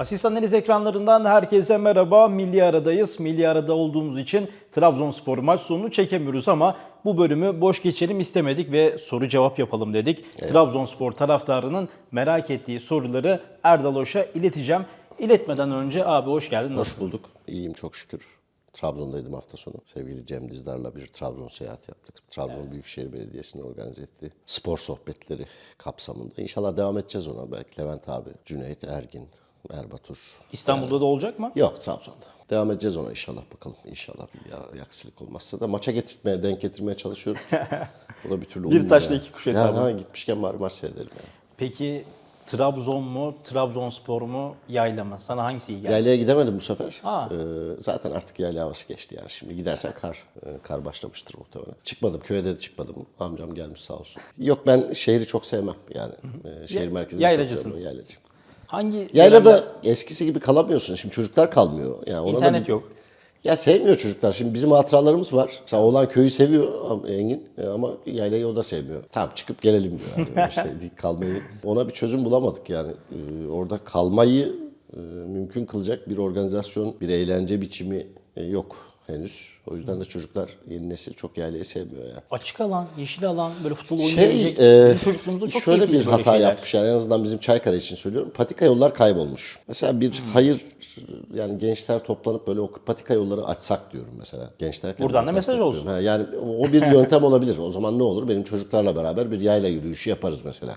Asistan Analiz ekranlarından herkese merhaba. Milli Aradayız. Milli Arada olduğumuz için Trabzonspor maç sonunu çekemiyoruz ama bu bölümü boş geçelim istemedik ve soru cevap yapalım dedik. Trabzonspor taraftarının merak ettiği soruları Erdal Hoş'a ileteceğim. İletmeden önce abi hoş geldin. Hoş Nasılsın? bulduk. İyiyim çok şükür. Trabzon'daydım hafta sonu. Sevgili Cem Dizdar'la bir Trabzon seyahati yaptık. Trabzon Büyükşehir Belediyesi'nin organize ettiği spor sohbetleri kapsamında. İnşallah devam edeceğiz ona. Belki Levent abi, Cüneyt Ergin, Erbatur. İstanbul'da da olacak mı? Yok Trabzon'da. Devam edeceğiz ona inşallah bakalım. İnşallah bir aksilik olmazsa da maça getirmeye, denk getirmeye çalışıyorum. O da bir türlü Bir olmuyor taşla ya. iki kuş hesabı. Ya, ha, gitmişken bari maç seyredelim. ya. Peki Trabzon mu, Trabzonspor mu, Yayla mı? Sana hangisi iyi geldi? Yaylaya gidemedim bu sefer. Ee, zaten artık yayla havası geçti yani. Şimdi gidersen kar, e, kar başlamıştır muhtemelen. Çıkmadım, köye de çıkmadım. Amcam gelmiş sağ olsun. Yok ben şehri çok sevmem yani. Ee, şehir merkezini yaylacısın. çok sevmem. Yaylacıyım. Hangi Yaylada dönemde- eskisi gibi kalamıyorsun. Şimdi çocuklar kalmıyor. Yani ona İnternet bir- yok. Ya sevmiyor çocuklar. Şimdi bizim hatıralarımız var. Sağ olan köyü seviyor Engin e, ama yaylayı o da sevmiyor. Tamam çıkıp gelelim diyor. Yani. Öyle şey kalmayı. Ona bir çözüm bulamadık yani. Ee, orada kalmayı e, mümkün kılacak bir organizasyon, bir eğlence biçimi e, yok henüz. O yüzden de çocuklar yeni nesil çok yaylayı sevmiyor yani. Açık alan, yeşil alan, böyle futbol Şey, oynayabilecek. e, Bizim çocukluğumuzda çok şöyle bir hata şeyler. yapmış yani en azından bizim Çaykara için söylüyorum. Patika yollar kaybolmuş. Mesela bir Hmm. hayır yani gençler toplanıp böyle o patika yolları açsak diyorum mesela. Gençler Buradan da mesaj olsun. Ha, yani o bir yöntem olabilir. O zaman ne olur? Benim çocuklarla beraber bir yayla yürüyüşü yaparız mesela.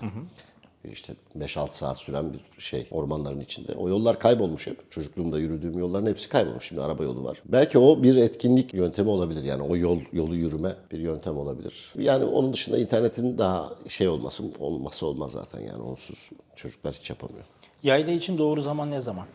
İşte 5-6 saat süren bir şey ormanların içinde. O yollar kaybolmuş hep. Çocukluğumda yürüdüğüm yolların hepsi kaybolmuş. Şimdi araba yolu var. Belki o bir etkinlik yöntemi olabilir. Yani o yol yolu yürüme bir yöntem olabilir. Yani onun dışında internetin daha şey olması olması olmaz zaten yani onsuz çocuklar hiç yapamıyor. Yayla için doğru zaman ne zaman?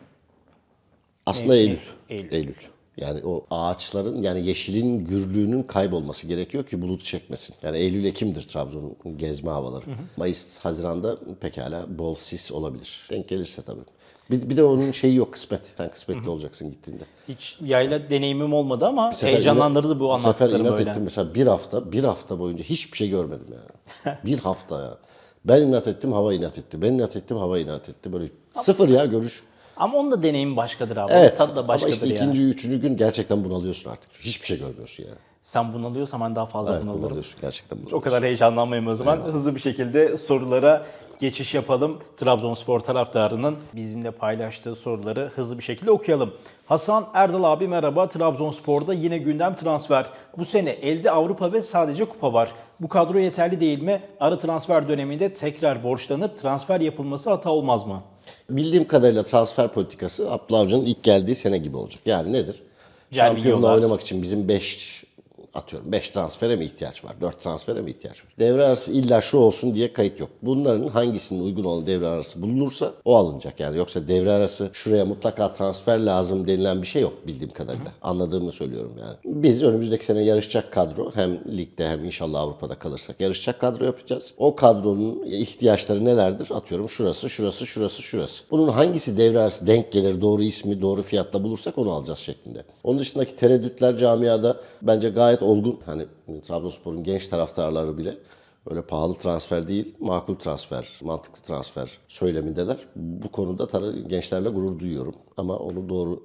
Aslında Eylül. Eylül. Eylül. Eylül. Yani o ağaçların yani yeşilin gürlüğünün kaybolması gerekiyor ki bulut çekmesin. Yani Eylül Ekim'dir Trabzon'un gezme havaları. Mayıs Haziran'da pekala bol sis olabilir. Denk gelirse tabii. Bir, bir de onun şeyi yok kısmet. Sen kısmetli olacaksın gittiğinde. Hiç yayla deneyimim olmadı ama Bir sefer heyecanlandırdı inat- bu sefer anlattıklarım inat böyle. ettim mesela bir hafta, bir hafta boyunca hiçbir şey görmedim yani. bir hafta ya. Ben inat ettim, hava inat etti. Ben inat ettim, hava inat etti. Böyle sıfır ya görüş. Ama onun da deneyimi başkadır abi. Evet Tadı da ama başkadır işte ya. ikinci, üçüncü gün gerçekten bunalıyorsun artık. Hiçbir şey görmüyorsun yani. Sen bunalıyorsan ben daha fazla Evet, bunalırım. bunalıyorsun gerçekten bunalıyorsun. O kadar heyecanlanmayayım o zaman. Hızlı bir şekilde sorulara geçiş yapalım. Trabzonspor taraftarının bizimle paylaştığı soruları hızlı bir şekilde okuyalım. Hasan Erdal abi merhaba. Trabzonspor'da yine gündem transfer. Bu sene elde Avrupa ve sadece kupa var. Bu kadro yeterli değil mi? Ara transfer döneminde tekrar borçlanıp transfer yapılması hata olmaz mı? Bildiğim kadarıyla transfer politikası Abdullah Avcı'nın ilk geldiği sene gibi olacak. Yani nedir? Cervinho'lar. Şampiyonla oynamak için bizim 5 atıyorum 5 transfere mi ihtiyaç var? 4 transfere mi ihtiyaç var? Devre arası illa şu olsun diye kayıt yok. Bunların hangisinin uygun olan devre arası bulunursa o alınacak. Yani yoksa devre arası şuraya mutlaka transfer lazım denilen bir şey yok bildiğim kadarıyla. Anladığımı söylüyorum yani. Biz önümüzdeki sene yarışacak kadro hem ligde hem inşallah Avrupa'da kalırsak yarışacak kadro yapacağız. O kadronun ihtiyaçları nelerdir? Atıyorum şurası, şurası, şurası, şurası. Bunun hangisi devre arası denk gelir, doğru ismi, doğru fiyatla bulursak onu alacağız şeklinde. Onun dışındaki tereddütler camiada bence gayet olgun. Hani Trabzonspor'un genç taraftarları bile öyle pahalı transfer değil, makul transfer, mantıklı transfer söylemindeler. Bu konuda gençlerle gurur duyuyorum. Ama onu doğru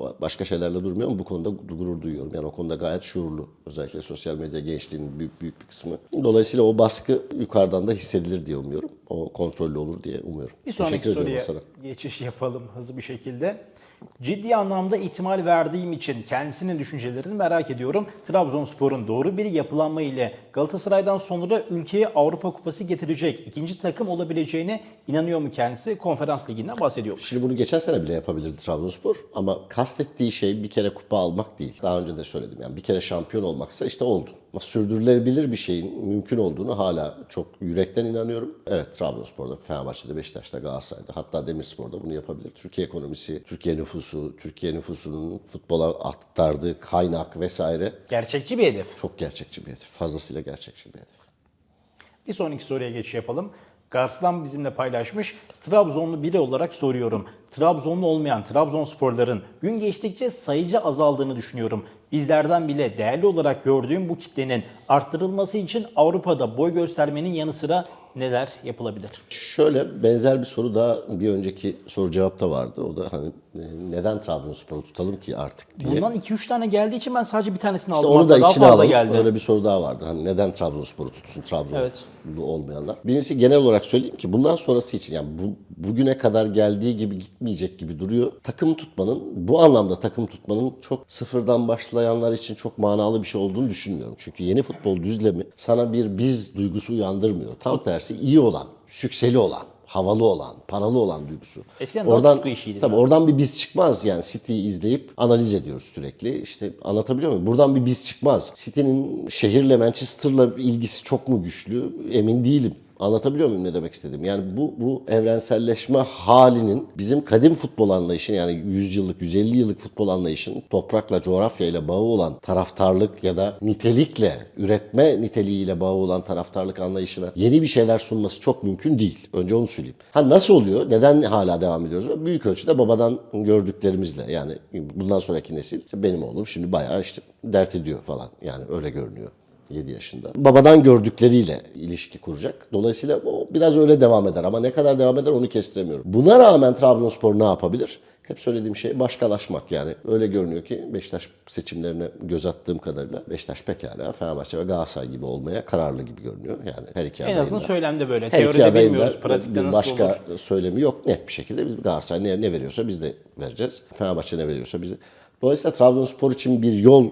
ba- başka şeylerle durmuyorum. Bu konuda gurur duyuyorum. Yani o konuda gayet şuurlu. Özellikle sosyal medya gençliğinin büyük, büyük bir kısmı. Dolayısıyla o baskı yukarıdan da hissedilir diye umuyorum. O kontrollü olur diye umuyorum. Bir sonraki Teşekkür soruya sana. geçiş yapalım hızlı bir şekilde. Ciddi anlamda ihtimal verdiğim için kendisinin düşüncelerini merak ediyorum. Trabzonspor'un doğru bir yapılanma ile Galatasaray'dan sonra ülkeye Avrupa Kupası getirecek ikinci takım olabileceğine inanıyor mu kendisi? Konferans Ligi'nden bahsediyor. Şimdi bunu geçen sene bile yapabilirdi Trabzonspor ama kastettiği şey bir kere kupa almak değil. Daha önce de söyledim yani bir kere şampiyon olmaksa işte oldu. Ama sürdürülebilir bir şeyin mümkün olduğunu hala çok yürekten inanıyorum. Evet Trabzonspor'da, Fenerbahçe'de, Beşiktaş'ta, Galatasaray'da hatta Demirspor'da bunu yapabilir. Türkiye ekonomisi, Türkiye nüfusu, Türkiye nüfusunun futbola aktardığı kaynak vesaire Gerçekçi bir hedef. çok gerçekçi bir hedef. Fazlasıyla gerçekçi bir hedef. Bir sonraki soruya geçiş yapalım. Garslan bizimle paylaşmış. Trabzonlu biri olarak soruyorum. Trabzonlu olmayan Trabzonsporların gün geçtikçe sayıca azaldığını düşünüyorum. Bizlerden bile değerli olarak gördüğüm bu kitlenin arttırılması için Avrupa'da boy göstermenin yanı sıra neler yapılabilir? Şöyle benzer bir soru daha bir önceki soru cevapta vardı. O da hani neden Trabzonspor'u tutalım ki artık diye. Bundan 2-3 tane geldiği için ben sadece bir tanesini İşte aldım. onu da daha içine fazla alalım. geldi. Öyle bir soru daha vardı. Hani neden Trabzonspor'u tutsun Trabzonlu Evet. olmayanlar. Birincisi genel olarak söyleyeyim ki bundan sonrası için yani bu, bugüne kadar geldiği gibi gitmeyecek gibi duruyor. Takım tutmanın bu anlamda takım tutmanın çok sıfırdan başlayanlar için çok manalı bir şey olduğunu düşünmüyorum. Çünkü yeni futbol düzlemi sana bir biz duygusu uyandırmıyor. Tam tersi iyi olan, sükseli olan, havalı olan, paralı olan duygusu. Eskiden daha tutku işiydi Tabii mi? oradan bir biz çıkmaz yani City'yi izleyip analiz ediyoruz sürekli. İşte anlatabiliyor muyum? Buradan bir biz çıkmaz. City'nin şehirle Manchester'la ilgisi çok mu güçlü? Emin değilim. Anlatabiliyor muyum ne demek istediğim? Yani bu bu evrenselleşme halinin bizim kadim futbol anlayışın yani 100 yıllık 150 yıllık futbol anlayışının toprakla coğrafyayla bağı olan taraftarlık ya da nitelikle üretme niteliğiyle bağı olan taraftarlık anlayışına yeni bir şeyler sunması çok mümkün değil. Önce onu söyleyeyim. Ha nasıl oluyor? Neden hala devam ediyoruz? Büyük ölçüde babadan gördüklerimizle yani bundan sonraki nesil benim oğlum şimdi bayağı işte dert ediyor falan yani öyle görünüyor. 7 yaşında. Babadan gördükleriyle ilişki kuracak. Dolayısıyla o biraz öyle devam eder ama ne kadar devam eder onu kestiremiyorum. Buna rağmen Trabzonspor ne yapabilir? Hep söylediğim şey başkalaşmak yani. Öyle görünüyor ki Beşiktaş seçimlerine göz attığım kadarıyla Beşiktaş pekala Fenerbahçe ve Galatasaray gibi olmaya kararlı gibi görünüyor. Yani her iki En azından söylemde böyle. her Teoride bilmiyoruz. Pratikte bir nasıl başka olur? söylemi yok. Net bir şekilde biz Galatasaray ne, ne veriyorsa biz de vereceğiz. Fenerbahçe ne veriyorsa biz de. Dolayısıyla Trabzonspor için bir yol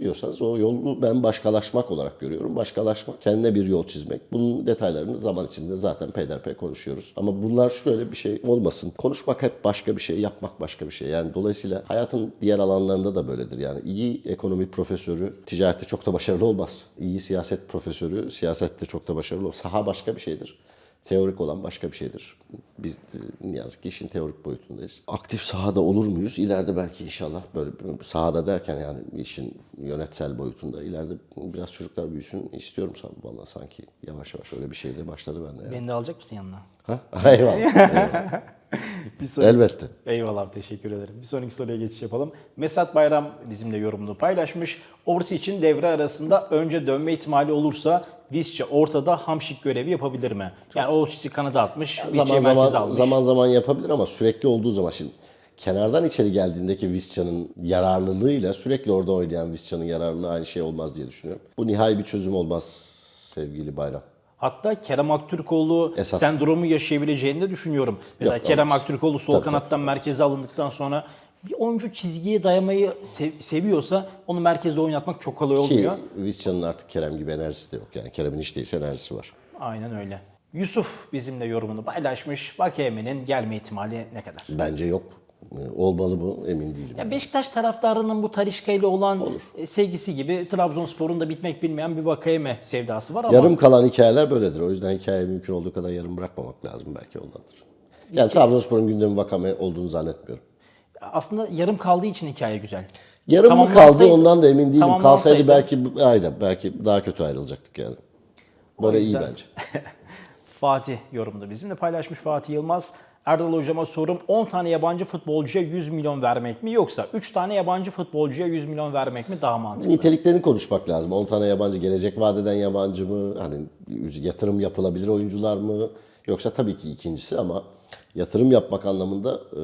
diyorsanız o yolu ben başkalaşmak olarak görüyorum. Başkalaşmak, kendine bir yol çizmek. Bunun detaylarını zaman içinde zaten peyderpey konuşuyoruz. Ama bunlar şöyle bir şey olmasın. Konuşmak hep başka bir şey, yapmak başka bir şey. Yani dolayısıyla hayatın diğer alanlarında da böyledir. Yani iyi ekonomi profesörü ticarette çok da başarılı olmaz. İyi siyaset profesörü siyasette çok da başarılı olmaz. Saha başka bir şeydir. Teorik olan başka bir şeydir. Biz e, ne yazık ki işin teorik boyutundayız. Aktif sahada olur muyuz? İleride belki inşallah böyle sahada derken yani işin yönetsel boyutunda ileride biraz çocuklar büyüsün istiyorum vallahi sanki yavaş yavaş öyle bir şeyle başladı bende. Yani. Beni de alacak mısın yanına? Ha? Eyvallah. eyvallah. Bir sonraki- Elbette. Eyvallah teşekkür ederim. Bir sonraki soruya geçiş yapalım. Mesat Bayram bizimle yorumunu paylaşmış. Orta için devre arasında önce dönme ihtimali olursa Visca ortada Hamşik görevi yapabilir mi? Yani Orçic'i kanada atmış, Visca'yı zaman zaman almış. zaman zaman yapabilir ama sürekli olduğu zaman şimdi kenardan içeri geldiğindeki Visca'nın yararlılığıyla sürekli orada oynayan Visca'nın yararlılığı aynı şey olmaz diye düşünüyorum. Bu nihai bir çözüm olmaz sevgili Bayram. Hatta Kerem Aktürkoğlu Esat. sendromu yaşayabileceğini de düşünüyorum. Mesela Yok, Kerem olmaz. Aktürkoğlu sol Tabii, kanattan merkeze alındıktan sonra bir oyuncu çizgiye dayamayı sev- seviyorsa onu merkezde oynatmak çok kolay Ki olmuyor. Visca'nın artık Kerem gibi enerjisi de yok. Yani Kerem'in hiç değilse enerjisi var. Aynen öyle. Yusuf bizimle yorumunu paylaşmış. Vakeyeme'nin gelme ihtimali ne kadar? Bence yok. Ee, Olmalı mı emin değilim. Ya Beşiktaş taraftarının bu Talişka ile olan e, sevgisi gibi Trabzonspor'un da bitmek bilmeyen bir Vakayeme sevdası var ama Yarım kalan hikayeler böyledir. O yüzden hikayeyi mümkün olduğu kadar yarım bırakmamak lazım belki ondandır. Yani Trabzonspor'un gündemi vakame olduğunu zannetmiyorum. aslında yarım kaldığı için hikaye güzel. Yarım mı kaldı ondan da emin değilim. tamamlansaydı- Kalsaydı belki aynen belki daha kötü ayrılacaktık yani. Böyle iyi bence. Fatih yorumda bizimle paylaşmış Fatih Yılmaz. Erdal hocama sorum 10 tane yabancı futbolcuya 100 milyon vermek mi yoksa 3 tane yabancı futbolcuya 100 milyon vermek mi daha mantıklı? Niteliklerini konuşmak lazım. 10 tane yabancı gelecek vadeden yabancı mı? Hani yatırım yapılabilir oyuncular mı? Yoksa tabii ki ikincisi ama yatırım yapmak anlamında e,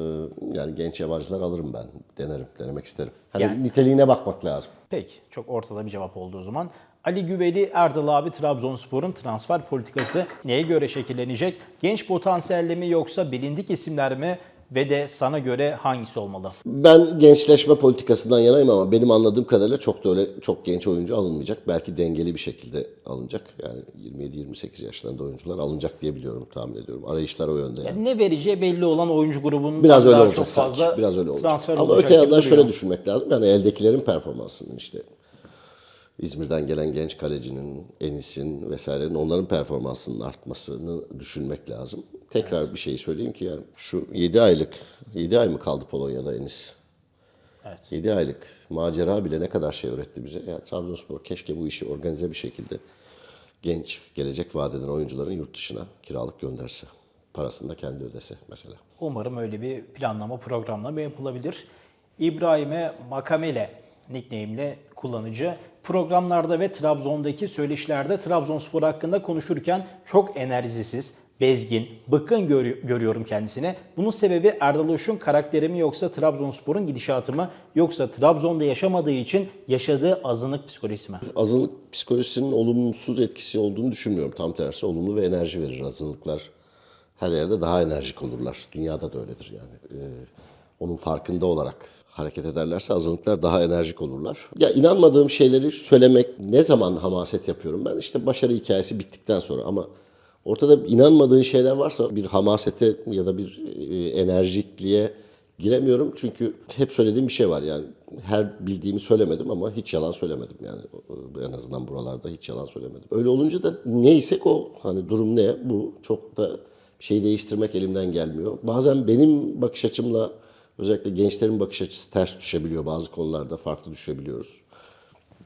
yani genç yabancılar alırım ben. Denerim, denemek isterim. Hani Yani- niteliğine bakmak lazım. Peki çok ortada bir cevap oldu o zaman. Ali Güveli Erdal abi Trabzonspor'un transfer politikası neye göre şekillenecek? Genç potansiyelle mi yoksa bilindik isimler mi? Ve de sana göre hangisi olmalı? Ben gençleşme politikasından yanayım ama benim anladığım kadarıyla çok da öyle çok genç oyuncu alınmayacak. Belki dengeli bir şekilde alınacak. Yani 27-28 yaşlarında oyuncular alınacak diye biliyorum, tahmin ediyorum. Arayışlar o yönde yani. Yani ne vereceği belli olan oyuncu grubunun Biraz öyle olacak çok fazla sanki. Biraz öyle olacak. transfer Ama öte yandan şöyle düşünmek lazım. Yani eldekilerin performansının işte İzmir'den gelen genç kalecinin, Enis'in vesairenin onların performansının artmasını düşünmek lazım. Tekrar bir şey söyleyeyim ki yani şu 7 aylık, 7 ay mı kaldı Polonya'da Enis? Evet. 7 aylık macera bile ne kadar şey öğretti bize. Yani Trabzonspor keşke bu işi organize bir şekilde genç, gelecek vadeden oyuncuların yurt dışına kiralık gönderse. Parasını da kendi ödese mesela. Umarım öyle bir planlama programlama yapılabilir. İbrahim'e Makamele nickname'li kullanıcı. Programlarda ve Trabzon'daki söyleşilerde Trabzonspor hakkında konuşurken çok enerjisiz, bezgin, bıkkın gör- görüyorum kendisine. Bunun sebebi Erdal Hoş'un karakteri mi yoksa Trabzonspor'un gidişatı mı yoksa Trabzon'da yaşamadığı için yaşadığı azınlık psikolojisi mi? Azınlık psikolojisinin olumsuz etkisi olduğunu düşünmüyorum. Tam tersi olumlu ve enerji verir azınlıklar. Her yerde daha enerjik olurlar. Dünyada da öyledir yani. Ee, onun farkında olarak hareket ederlerse azınlıklar daha enerjik olurlar. Ya inanmadığım şeyleri söylemek ne zaman hamaset yapıyorum ben? İşte başarı hikayesi bittikten sonra ama ortada inanmadığın şeyler varsa bir hamasete ya da bir e, enerjikliğe giremiyorum. Çünkü hep söylediğim bir şey var yani her bildiğimi söylemedim ama hiç yalan söylemedim yani en azından buralarda hiç yalan söylemedim. Öyle olunca da neysek o hani durum ne bu çok da bir şey değiştirmek elimden gelmiyor. Bazen benim bakış açımla özellikle gençlerin bakış açısı ters düşebiliyor bazı konularda farklı düşebiliyoruz.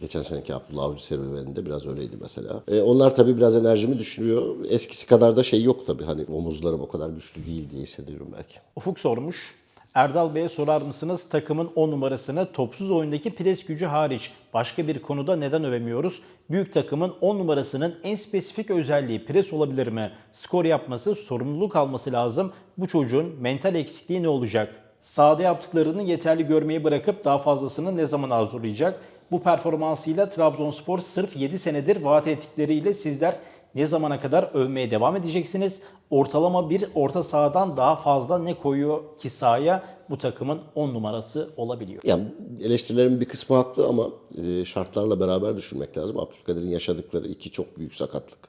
Geçen seneki Abdullah Avcı serüveninde biraz öyleydi mesela. E, onlar tabii biraz enerjimi düşürüyor. Eskisi kadar da şey yok tabii. Hani omuzlarım o kadar güçlü değil diye hissediyorum belki. Ufuk sormuş. Erdal Bey'e sorar mısınız takımın 10 numarasını topsuz oyundaki pres gücü hariç başka bir konuda neden övemiyoruz? Büyük takımın 10 numarasının en spesifik özelliği pres olabilir mi? Skor yapması, sorumluluk alması lazım. Bu çocuğun mental eksikliği ne olacak? Sahada yaptıklarını yeterli görmeyi bırakıp daha fazlasını ne zaman arzulayacak? Bu performansıyla Trabzonspor sırf 7 senedir vaat ettikleriyle sizler ne zamana kadar övmeye devam edeceksiniz? Ortalama bir orta sahadan daha fazla ne koyuyor ki sahaya bu takımın 10 numarası olabiliyor. Yani eleştirilerin bir kısmı haklı ama e, şartlarla beraber düşünmek lazım. Abdülkadir'in yaşadıkları iki çok büyük sakatlık.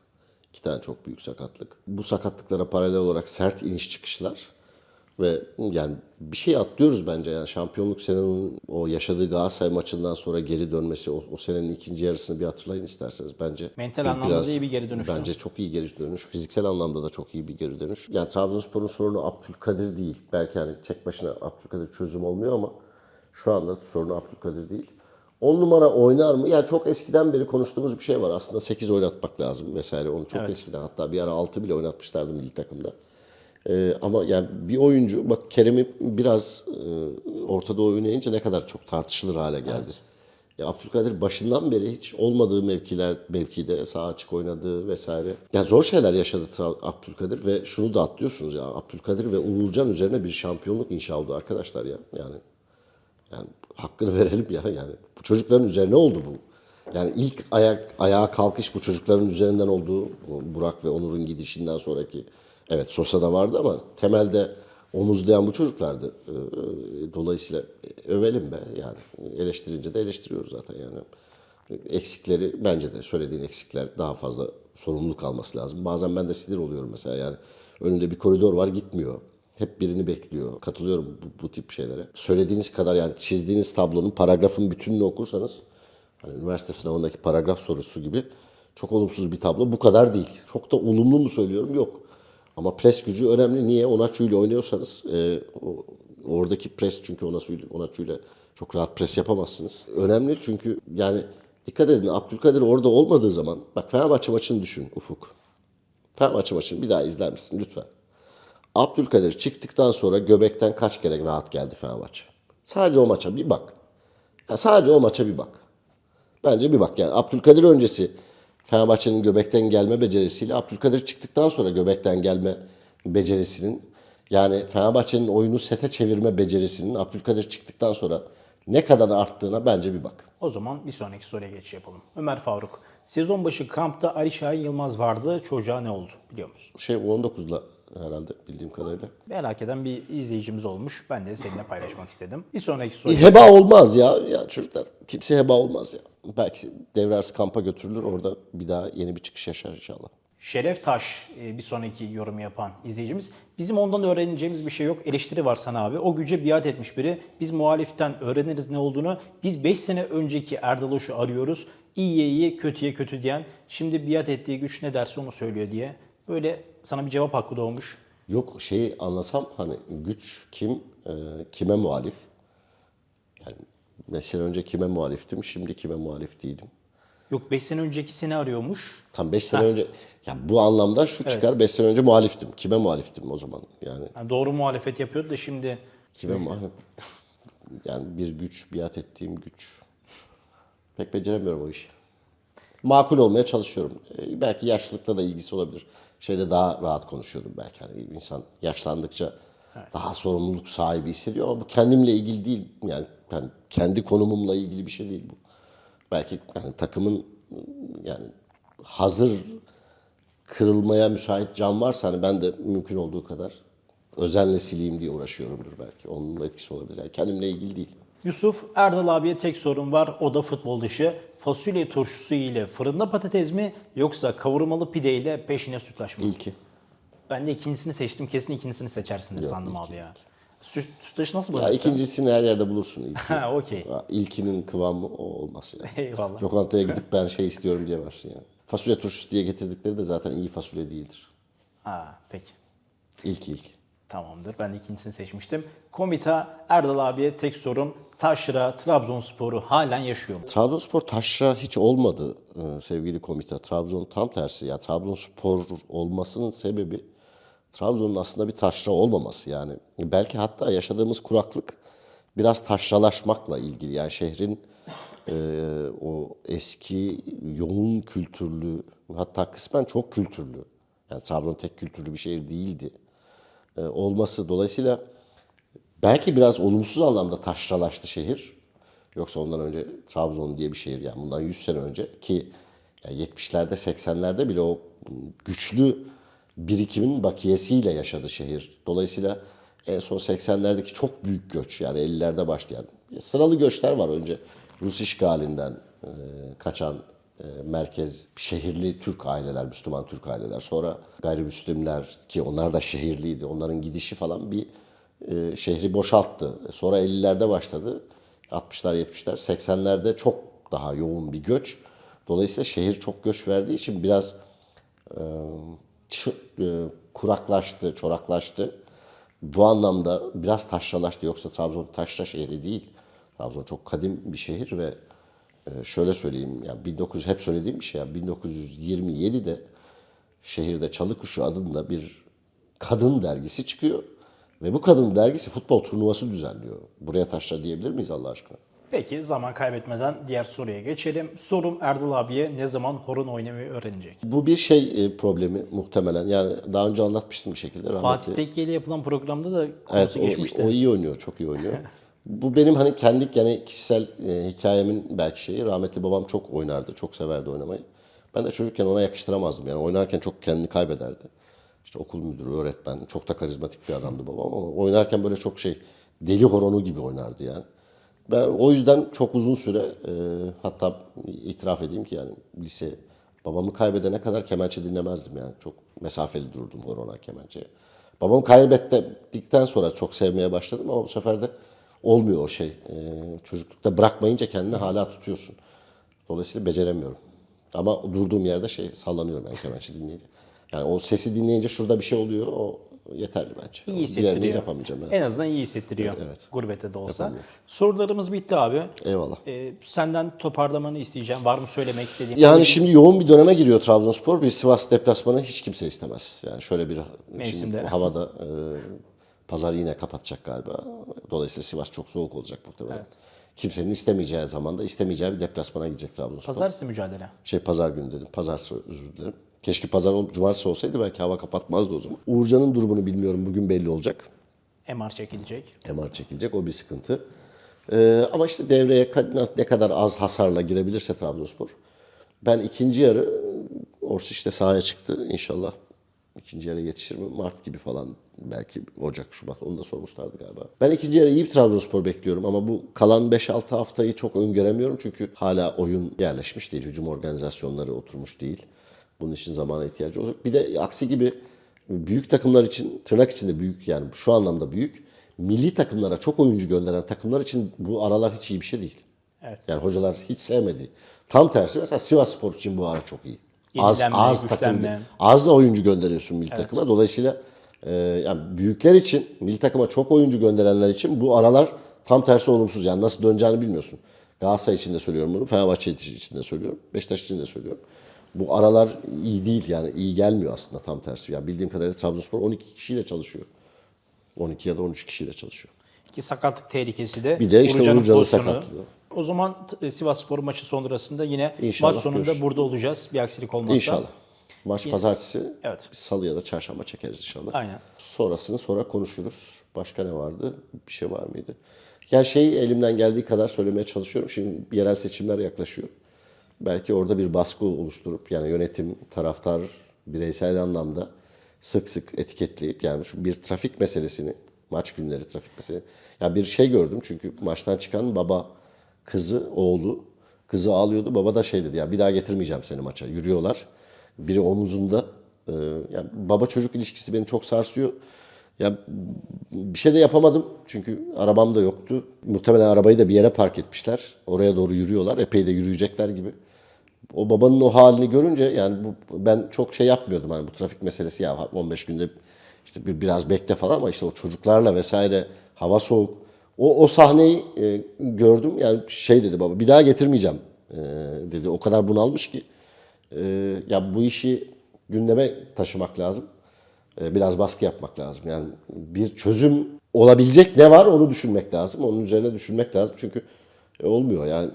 İki tane çok büyük sakatlık. Bu sakatlıklara paralel olarak sert iniş çıkışlar ve yani bir şey atlıyoruz bence yani şampiyonluk senenin o yaşadığı Galatasaray maçından sonra geri dönmesi o, o senenin ikinci yarısını bir hatırlayın isterseniz bence. Mental anlamda da iyi bir geri dönüş? Bence çok iyi geri dönüş. Fiziksel anlamda da çok iyi bir geri dönüş. Yani Trabzonspor'un sorunu Abdülkadir değil. Belki hani tek başına Abdülkadir çözüm olmuyor ama şu anda sorunu Abdülkadir değil. 10 numara oynar mı? Yani çok eskiden beri konuştuğumuz bir şey var. Aslında 8 oynatmak lazım vesaire. Onu çok eskiden hatta bir ara 6 bile oynatmışlardı milli takımda. Ee, ama yani bir oyuncu bak Kerem'i biraz e, ortada oynayınca ne kadar çok tartışılır hale geldi. Ya Abdülkadir başından beri hiç olmadığı mevkiler mevkide sağ açık oynadığı vesaire. Yani zor şeyler yaşadı Abdülkadir ve şunu da atlıyorsunuz ya Abdülkadir ve Uğurcan üzerine bir şampiyonluk inşa oldu arkadaşlar ya. Yani yani hakkını verelim ya yani. Bu çocukların üzerine oldu bu. Yani ilk ayak ayağa kalkış bu çocukların üzerinden olduğu bu Burak ve Onur'un gidişinden sonraki evet Sosa da vardı ama temelde omuzlayan bu çocuklardı. Ee, Dolayısıyla övelim be yani. Eleştirince de eleştiriyoruz zaten yani. Eksikleri bence de söylediğin eksikler daha fazla sorumluluk alması lazım. Bazen ben de sinir oluyorum mesela yani önünde bir koridor var gitmiyor. Hep birini bekliyor. Katılıyorum bu, bu tip şeylere. Söylediğiniz kadar yani çizdiğiniz tablonun paragrafın bütününü okursanız hani üniversite sınavındaki paragraf sorusu gibi çok olumsuz bir tablo. Bu kadar değil. Çok da olumlu mu söylüyorum? Yok. Ama pres gücü önemli. Niye? Onaçu ile oynuyorsanız e, o- oradaki pres çünkü Onaçu ile, Onaçu ile çok rahat pres yapamazsınız. Önemli çünkü yani dikkat edin Abdülkadir orada olmadığı zaman bak Fenerbahçe maçını düşün Ufuk. Fenerbahçe maçını bir daha izler misin lütfen? Abdülkadir çıktıktan sonra göbekten kaç kere rahat geldi Fenerbahçe? Sadece o maça bir bak. Ya sadece o maça bir bak. Bence bir bak yani Abdülkadir öncesi Fenerbahçe'nin göbekten gelme becerisiyle Abdülkadir çıktıktan sonra göbekten gelme becerisinin yani Fenerbahçe'nin oyunu sete çevirme becerisinin Abdülkadir çıktıktan sonra ne kadar arttığına bence bir bak. O zaman bir sonraki soruya geçiş yapalım. Ömer Faruk. Sezon başı kampta Ali Şahin Yılmaz vardı. Çocuğa ne oldu biliyor musun? Şey 19'la herhalde bildiğim kadarıyla. Merak eden bir izleyicimiz olmuş. Ben de seninle paylaşmak istedim. Bir sonraki soru. Heba olmaz ya. Ya çocuklar kimse heba olmaz ya. Belki devre arası kampa götürülür orada bir daha yeni bir çıkış yaşar inşallah. Şeref Taş e, bir sonraki yorumu yapan izleyicimiz. Bizim ondan öğreneceğimiz bir şey yok. Eleştiri var sana abi. O güce biat etmiş biri. Biz muhaliften öğreniriz ne olduğunu. Biz 5 sene önceki Erdal Hoş'u arıyoruz. İyiye iyi, kötüye kötü diyen. Şimdi biat ettiği güç ne derse onu söylüyor diye. Böyle sana bir cevap hakkı doğmuş. Yok şeyi anlasam hani güç kim, e, kime muhalif? Yani mesela önce kime muhaliftim, şimdi kime muhalif değilim. Yok 5 sene önceki seni arıyormuş. Tam 5 sene önce, ya bu anlamda şu çıkar, 5 sene önce muhaliftim. Kime muhaliftim o zaman? Yani Yani doğru muhalefet yapıyordu da şimdi kime muhalif? Yani bir güç, biat ettiğim güç. Pek beceremiyorum o işi. Makul olmaya çalışıyorum. Ee, belki yaşlılıkla da ilgisi olabilir. Şeyde daha rahat konuşuyordum belki. Hani insan yaşlandıkça daha sorumluluk sahibi hissediyor ama bu kendimle ilgili değil. Yani ben kendi konumumla ilgili bir şey değil bu. Belki yani takımın yani hazır kırılmaya müsait cam varsa hani ben de mümkün olduğu kadar özenle sileyim diye uğraşıyorumdur belki. Onun etkisi olabilir. Yani kendimle ilgili değil. Yusuf Erdal abiye tek sorun var. O da futbol dışı. Fasulye turşusu ile fırında patates mi yoksa kavurmalı pide ile peşine sütlaç mı? İlki. Ben de ikincisini seçtim. Kesin ikincisini seçersin de sandım abi ya. Süt, sütlaç nasıl Ya bıraktın? ikincisini her yerde bulursun. İlki. Ha okey. İlkinin kıvamı o olmaz yani. Eyvallah. Lokantaya gidip ben şey istiyorum diyemezsin yani. Fasulye turşusu diye getirdikleri de zaten iyi fasulye değildir. Ha peki. İlk ilk. Tamamdır. Ben de ikincisini seçmiştim. Komita Erdal abiye tek sorum. Taşra Trabzonspor'u halen yaşıyor mu? Trabzonspor taşra hiç olmadı e, sevgili komite. Trabzon tam tersi. Ya Trabzonspor olmasının sebebi Trabzon'un aslında bir taşra olmaması. Yani belki hatta yaşadığımız kuraklık biraz taşralaşmakla ilgili. Yani şehrin e, o eski yoğun kültürlü hatta kısmen çok kültürlü. Yani Trabzon tek kültürlü bir şehir değildi. E, olması dolayısıyla Belki biraz olumsuz anlamda taşralaştı şehir. Yoksa ondan önce Trabzon diye bir şehir yani bundan 100 sene önce ki yani 70'lerde 80'lerde bile o güçlü birikimin bakiyesiyle yaşadı şehir. Dolayısıyla en son 80'lerdeki çok büyük göç yani 50'lerde başlayan sıralı göçler var önce Rus işgalinden e, kaçan e, merkez şehirli Türk aileler, Müslüman Türk aileler. Sonra gayrimüslimler ki onlar da şehirliydi. Onların gidişi falan bir e, şehri boşalttı. Sonra 50'lerde başladı. 60'lar, 70'ler, 80'lerde çok daha yoğun bir göç. Dolayısıyla şehir çok göç verdiği için biraz kuraklaştı, çoraklaştı. Bu anlamda biraz taşralaştı. Yoksa Trabzon taşra şehri değil. Trabzon çok kadim bir şehir ve e, şöyle söyleyeyim, yani 1900 hep söylediğim bir şey. Yani 1927'de şehirde Çalıkuşu adında bir kadın dergisi çıkıyor. Ve bu kadın dergisi futbol turnuvası düzenliyor. Buraya taşra diyebilir miyiz Allah aşkına? Peki zaman kaybetmeden diğer soruya geçelim. Sorum Erdal abiye ne zaman horon oynamayı öğrenecek? Bu bir şey e, problemi muhtemelen. Yani daha önce anlatmıştım bir şekilde. Fatih. Tekke ile yapılan programda da konusu Evet, o, geçmişti. o iyi oynuyor, çok iyi oynuyor. Bu benim hani kendi yani kişisel e, hikayemin belki şeyi. Rahmetli babam çok oynardı, çok severdi oynamayı. Ben de çocukken ona yakıştıramazdım. Yani oynarken çok kendini kaybederdi. İşte okul müdürü, öğretmen, çok da karizmatik bir adamdı babam ama oynarken böyle çok şey deli horonu gibi oynardı yani. Ben o yüzden çok uzun süre e, hatta itiraf edeyim ki yani lise babamı kaybedene kadar kemençe dinlemezdim yani. Çok mesafeli durdum horona kemençeye. Babamı kaybettikten sonra çok sevmeye başladım ama bu sefer de olmuyor o şey. E, çocuklukta bırakmayınca kendini hala tutuyorsun. Dolayısıyla beceremiyorum. Ama durduğum yerde şey sallanıyorum ben kemençe dinleyince. Yani o sesi dinleyince şurada bir şey oluyor. O yeterli bence. İyi hissettiriyor. yapamayacağım. Evet. En azından iyi hissettiriyor. Evet. Gurbette de olsa. Yapamıyor. Sorularımız bitti abi. Eyvallah. Ee, senden toparlamanı isteyeceğim. Var mı söylemek istediğin? Yani şimdi yoğun bir döneme giriyor Trabzonspor. Bir Sivas deplasmanı hiç kimse istemez. Yani şöyle bir Mevsimde. şimdi havada e, pazar yine kapatacak galiba. Dolayısıyla Sivas çok soğuk olacak muhtemelen. Kimsenin istemeyeceği zamanda istemeyeceği bir deplasmana gidecek Trabzonspor. Pazartesi mücadele. Şey pazar günü dedim. Pazartesi özür dilerim. Keşke pazar cumartesi olsaydı belki hava kapatmazdı o zaman. Uğurcan'ın durumunu bilmiyorum. Bugün belli olacak. MR çekilecek. MR çekilecek. O bir sıkıntı. Ee, ama işte devreye ne kadar az hasarla girebilirse Trabzonspor. Ben ikinci yarı Ors işte sahaya çıktı inşallah. İkinci yarı yetişir mi? Mart gibi falan belki Ocak, Şubat onu da sormuşlardı galiba. Ben ikinci yarı iyi bir Trabzonspor bekliyorum ama bu kalan 5-6 haftayı çok öngöremiyorum çünkü hala oyun yerleşmiş değil. Hücum organizasyonları oturmuş değil. Bunun için zamana ihtiyacı olacak. Bir de aksi gibi büyük takımlar için tırnak içinde büyük yani şu anlamda büyük milli takımlara çok oyuncu gönderen takımlar için bu aralar hiç iyi bir şey değil. Evet. Yani hocalar hiç sevmedi. Tam tersi mesela Sivas Spor için bu ara çok iyi. Az az takım az da oyuncu gönderiyorsun milli takıma. Dolayısıyla e, yani büyükler için milli takıma çok oyuncu gönderenler için bu aralar tam tersi olumsuz. Yani nasıl döneceğini bilmiyorsun. Galatasaray için de söylüyorum bunu. Fenerbahçe için de söylüyorum. Beşiktaş için de söylüyorum. Bu aralar iyi değil yani iyi gelmiyor aslında tam tersi. Yani bildiğim kadarıyla Trabzonspor 12 kişiyle çalışıyor. 12 ya da 13 kişiyle çalışıyor. Ki sakatlık tehlikesi de Bir de işte Uğurcan'ın pozisyonu sakatlığı. O zaman t- Sivas Spor maçı sonrasında yine İnşallah maç sonunda görüşürüz. burada olacağız. Bir aksilik olmazsa. İnşallah. Maç pazartesi. Evet. Salı ya da çarşamba çekeriz inşallah. Aynen. Sonrasını sonra konuşuruz. Başka ne vardı? Bir şey var mıydı? Yani şeyi elimden geldiği kadar söylemeye çalışıyorum. Şimdi yerel seçimler yaklaşıyor. Belki orada bir baskı oluşturup yani yönetim, taraftar bireysel anlamda sık sık etiketleyip yani şu bir trafik meselesini, maç günleri trafik meselesi. Ya bir şey gördüm çünkü maçtan çıkan baba, kızı, oğlu, kızı ağlıyordu. Baba da şey dedi ya bir daha getirmeyeceğim seni maça. Yürüyorlar. Biri omuzunda. Ee, yani baba çocuk ilişkisi beni çok sarsıyor. Ya bir şey de yapamadım çünkü arabam da yoktu. Muhtemelen arabayı da bir yere park etmişler. Oraya doğru yürüyorlar. Epey de yürüyecekler gibi. O babanın o halini görünce yani bu ben çok şey yapmıyordum hani bu trafik meselesi ya 15 günde işte bir biraz bekle falan ama işte o çocuklarla vesaire hava soğuk. O o sahneyi e, gördüm yani şey dedi baba bir daha getirmeyeceğim e, dedi. O kadar bunalmış ki e, ya bu işi gündeme taşımak lazım. E, biraz baskı yapmak lazım. Yani bir çözüm olabilecek ne var onu düşünmek lazım. Onun üzerine düşünmek lazım. Çünkü e, olmuyor yani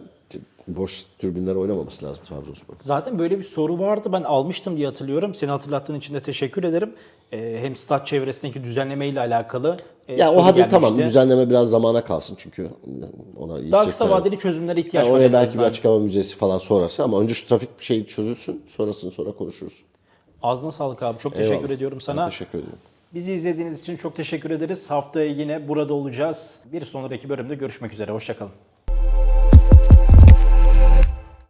boş türbinler oynamaması lazım Trabzonspor. Zaten böyle bir soru vardı. Ben almıştım diye hatırlıyorum. Seni hatırlattığın için de teşekkür ederim. Ee, hem stat çevresindeki düzenleme ile alakalı e, Ya o hadi gelmişti. tamam düzenleme biraz zamana kalsın çünkü ona Daha kısa vadeli çözümlere ihtiyaç Yani var. oraya belki bir azından. açık hava müzesi falan sonrası ama önce şu trafik şeyi çözülsün sonrasını sonra konuşuruz. Ağzına sağlık abi. Çok teşekkür Eyvallah. ediyorum sana. Ben teşekkür ediyorum. Bizi izlediğiniz için çok teşekkür ederiz. Haftaya yine burada olacağız. Bir sonraki bölümde görüşmek üzere. Hoşçakalın.